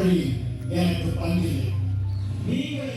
மறுபடி எனக்கு பங்கில்லை நீங்கள்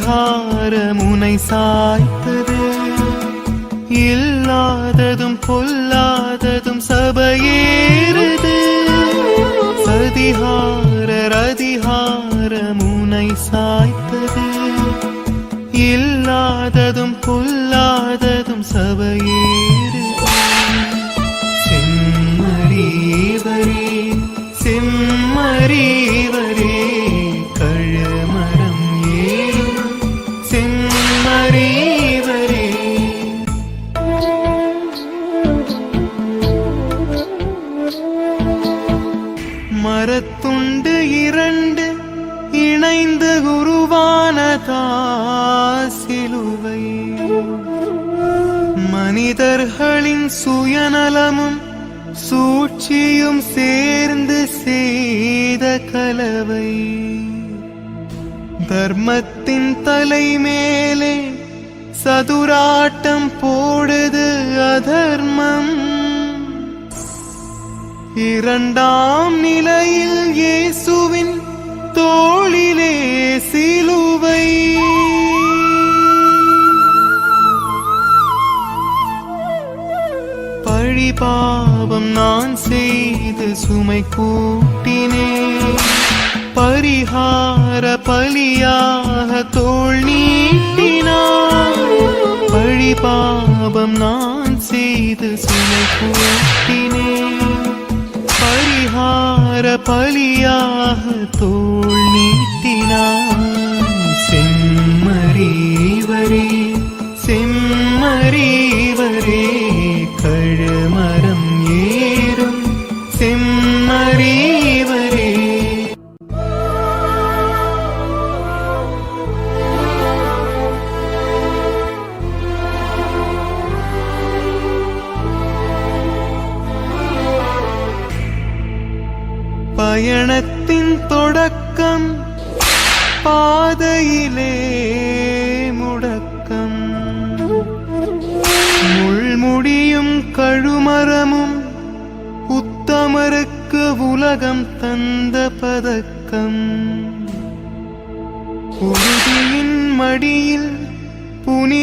பரிகாரமுனை சாய்த்தது. இல்லாததும் பொல்லாததும் சபையேறுது. சதிகாரர் அதிகாரமுனை சாய்த்தது. இல்லாததும் பொல்லாததும் சபையேறு செம்மறிவரே செம்மறிவரே. தர்மத்தின் தலைமேலே சதுராட்டம் போடுது அதர்மம். இரண்டாம் நிலையில் இயேசுவின் தோளிலே சிலுவை. பழிபாவம் நான் செய்து சுமை கூட்டினேன். பரிஹார பலியாக தோல் நீட்டினார் பழி பாபம் நான் செய்து சுமை கூட்டினேன். பரிஹார பலியாக தோல் நீட்டினார்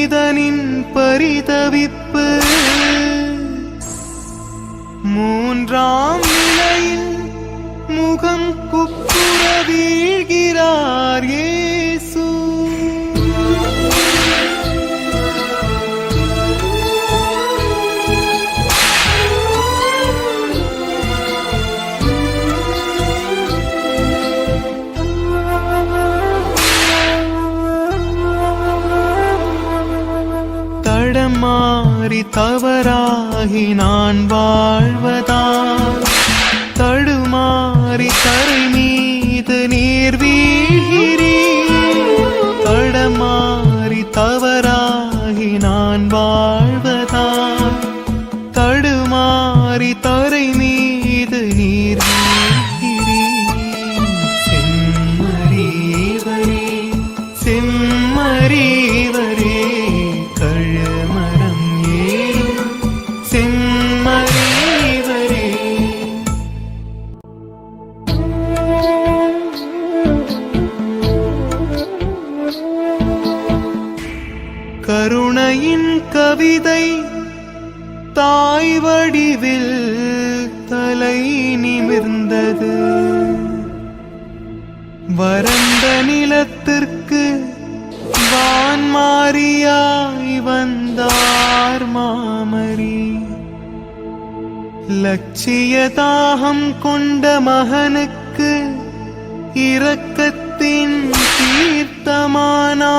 மனிதனின் பரிதவிப்பு. மூன்றாம் நிலையில் முகம் குப்புற வீழ்கிறார் ஏ தவறாகி நான் வாழ்வதால் தடுமாறி தரை மீது நீர் வீழ்கிறீர். தடமாறி தவறாகி நான் வாழ்வதால் தடுமாறி தரை மகனுக்கு இரக்கத்தின் தீர்த்தமானான்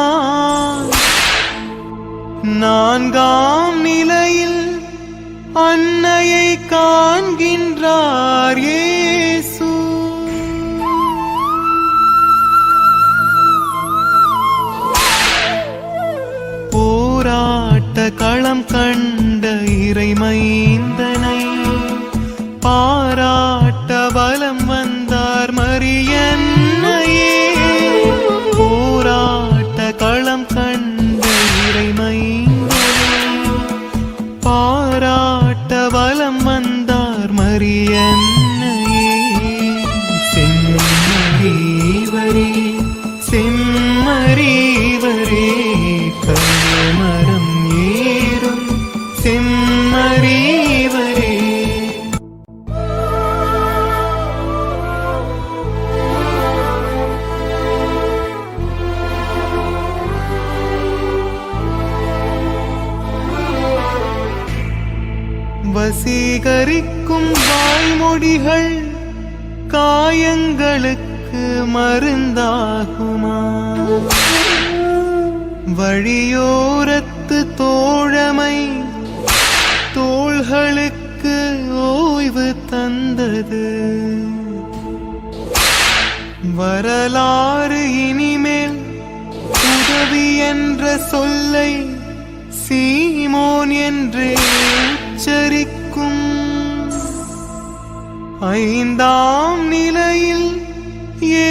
நான்காம் நிலையில் அன்னையை காண்கின்றார் ஏசு போராட்ட களம் கண்ட இறைமைந்தனை பாராட்ட பலம் வந்தார் மரியன்னையே. போராட்ட களம் கண்ட இறைமைந்தனை பாராட்ட வலம் வந்தார் மரியன்னையே. செம்மறிவரே செம்மறிவரே. என்றே உச்சரிக்கும். ஐந்தாம் நிலையில் ஏ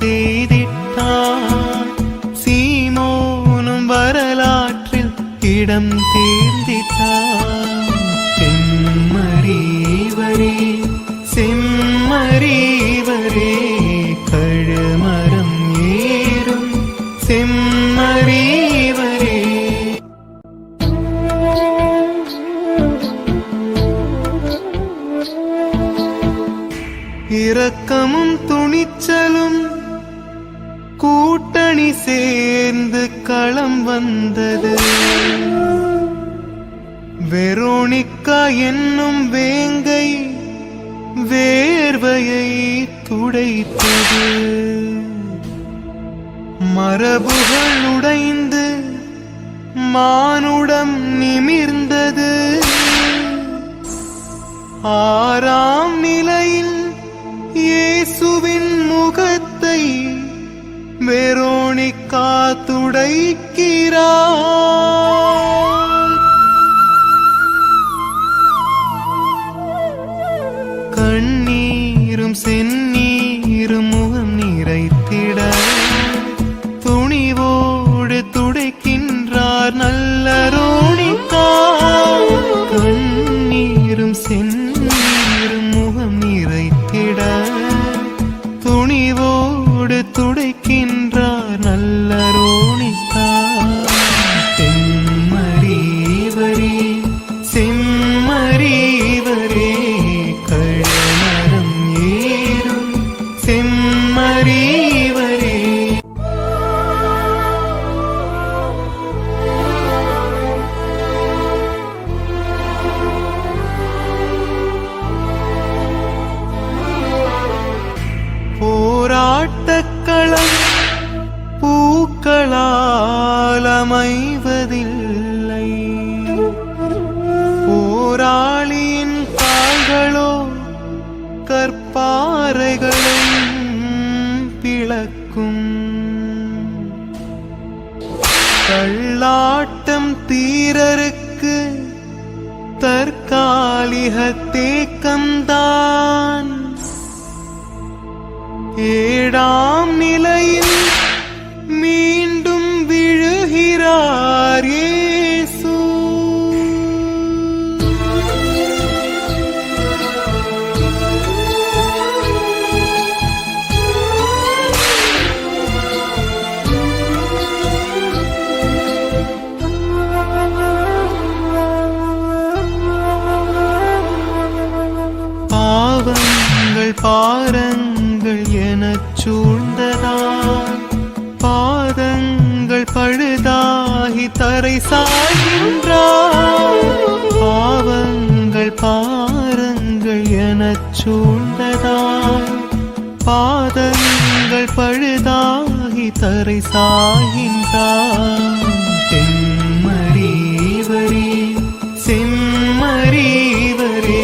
செய்திட்டான். சீமோனும் வரலாற்றில் இடம் தேர்ந்திட்டான். செம்மறி செம்மறிவரே செம்மறிவரே வந்தது. வெரோனிக்கா என்னும் வேங்கை வேர்வையை துடைத்தது. மரபுகள் உடைந்து மானுடம் நிமிர்ந்தது. ஆறாம் நிலையில் இயேசுவின் முகத்தை வேறோ ஏழாம் நிலையில் சாய்கின்றார் பாவங்கள் பாருங்கள் எனச் சூழ்ந்ததாய். பாதங்கள் பழுதாகி தரை சாகின்றார் செம்மறிவரே செம்மறிவரே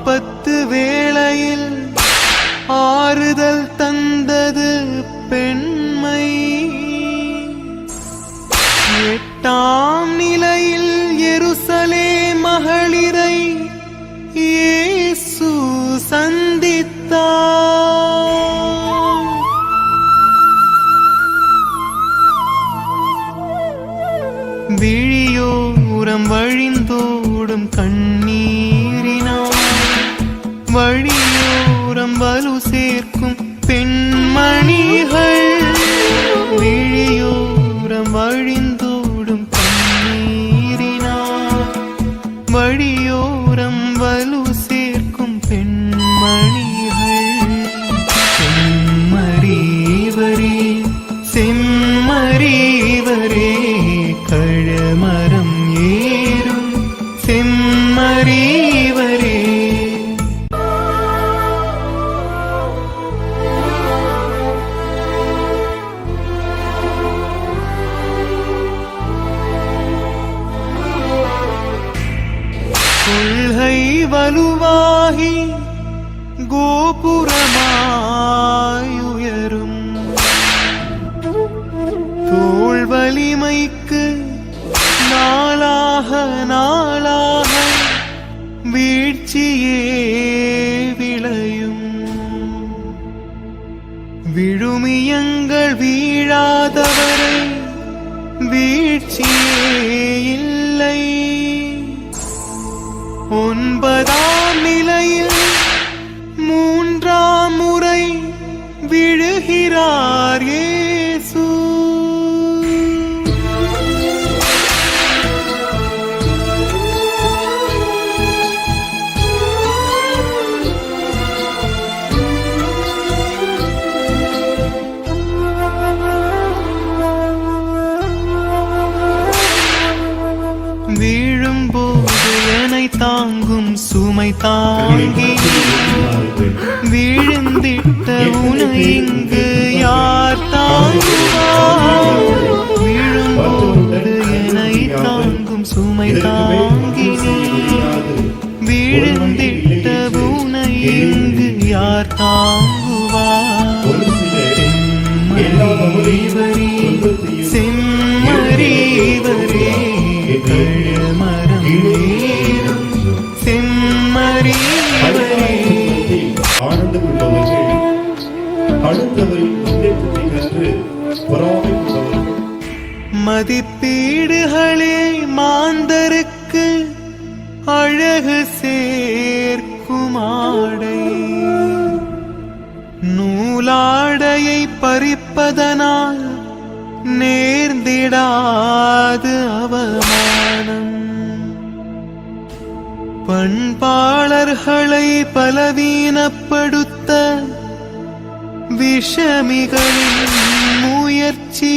ஆபத்து வேளையில் ஆறுதல் தந்தது பெண்மை. எட்டாம் நிலையில் எருசலே மகளிர் பஞ்சமிகளின் முயற்சி.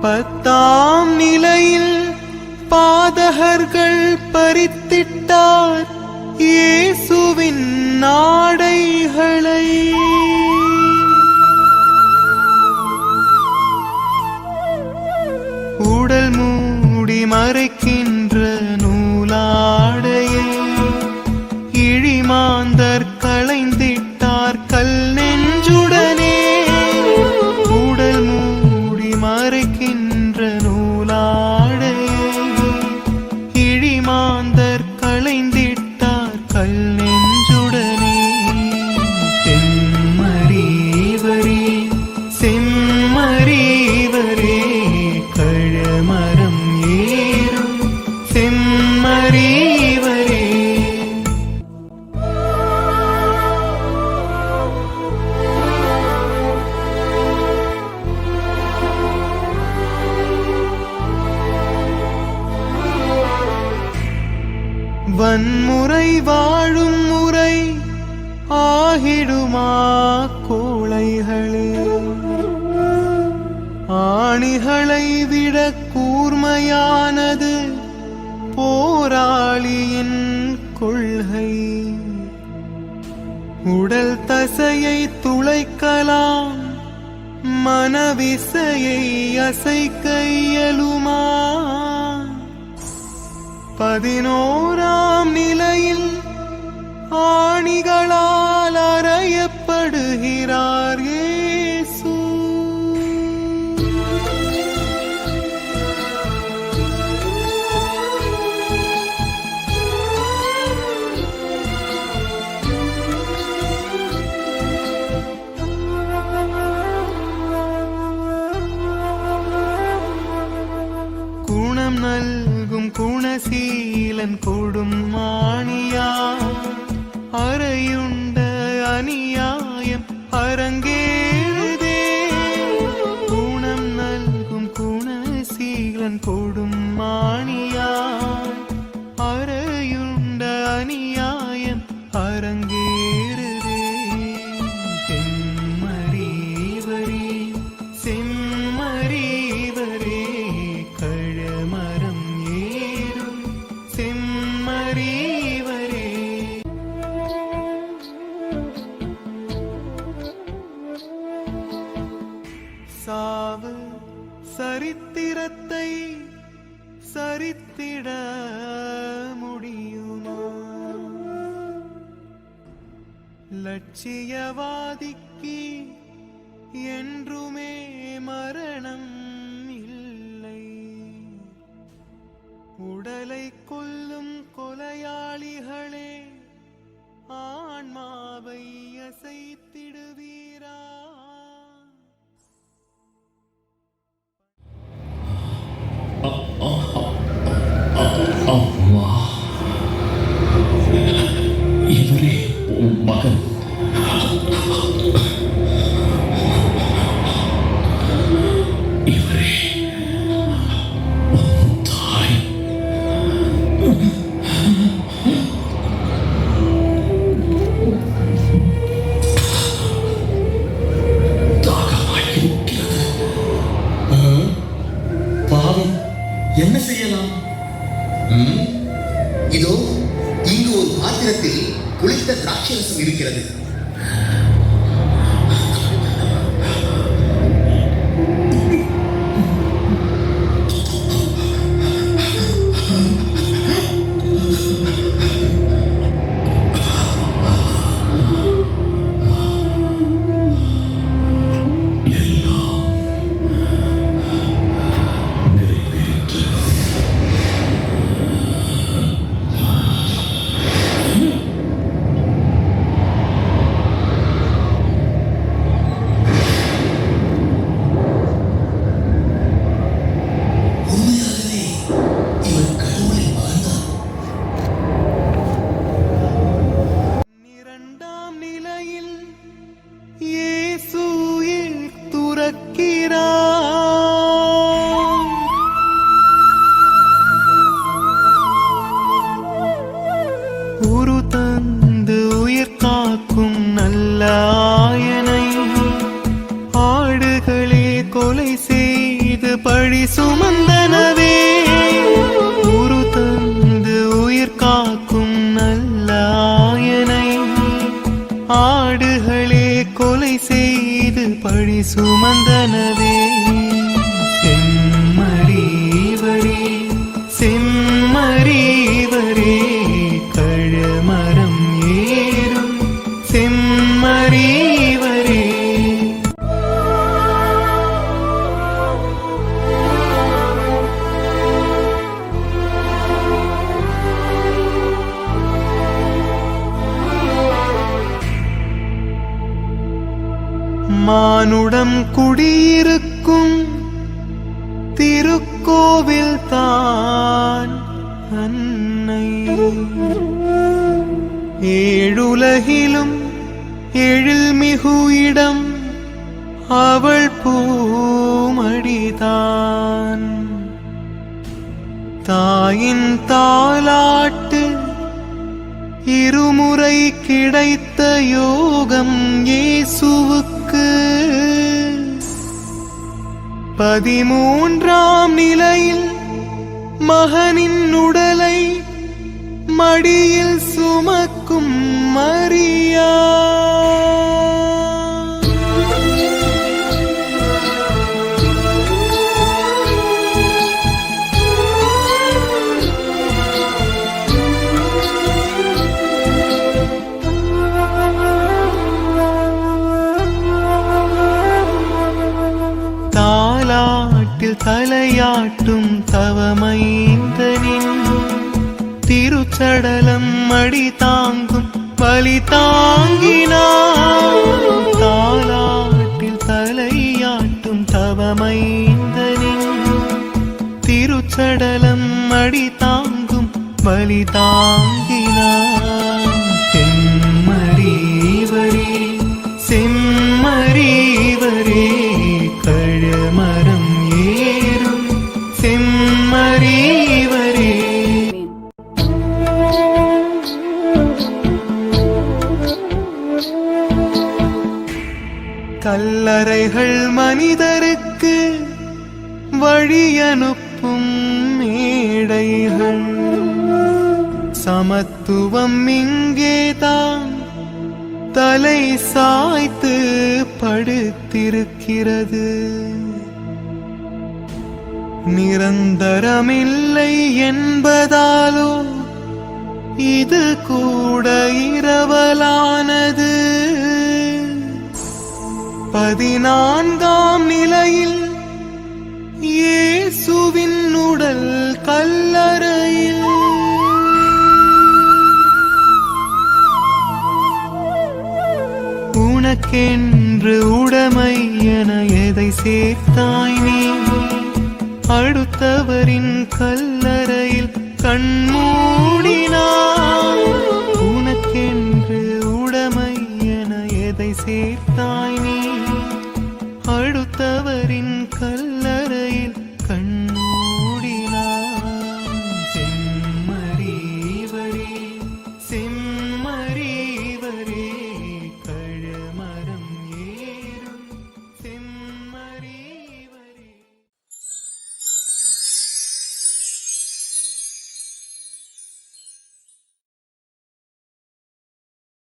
பத்தாம் நிலையில் பாதகர்கள் பறித்திட்டார் இயேசுவின் நாடைகளை உடல் மூடி மறைக்கின்ற உரு தந்து உயிர் காக்கும் நல்ல ஆயனை ஆடுகளே கொலை செய்து பழி சுமந்தனவே. உரு தந்து உயிர் காக்கும் நல்ல ஆயனை ஆடுகளே கொலை செய்து பழி சுமந்தனவே மானுடம் குடியிருக்கும் திருக்கோவில் தான் அன்னை. ஏழுலகிலும் எழில்மிகு இடம் அவள் பூமடிதான். தாயின் தாலாட்டு இருமுறை கிடைத்த யோகம் இயேசுவுக்கு நமக்கு பதிமூன்றாம் நிலையில் மகனின் உடலை மடியில் சுமக்கும் மரியா. காட்டும் தவமைந்தனின் திருச்சடலம் மடி தாங்கும் பலி தாங்கினார். தாலாட்டில் தலையாட்டும் தவமைந்தனின் திருச்சடலம் மடி தாங்கும் பலி தாங்கினார். கல்லறைகள் மனிதருக்கு வழியனுப்பும் மேடைகள். சமத்துவம் இங்கேதான் தலை சாய்த்து படுத்திருக்கிறது. நிரந்தரமில்லை என்பதாலோ இது கூட இரவலானது. பதினான்காம் நிலையில் இயேசுவின் உடல் கல்லறையில். உனக்கென்று உடைமை என எதை சேர்த்தாய் நீ? அடுத்தவரின் கல்லறையில் கண்மூடினாய் உனக்கென்று உடைமை என எதை சேர்த்தாய்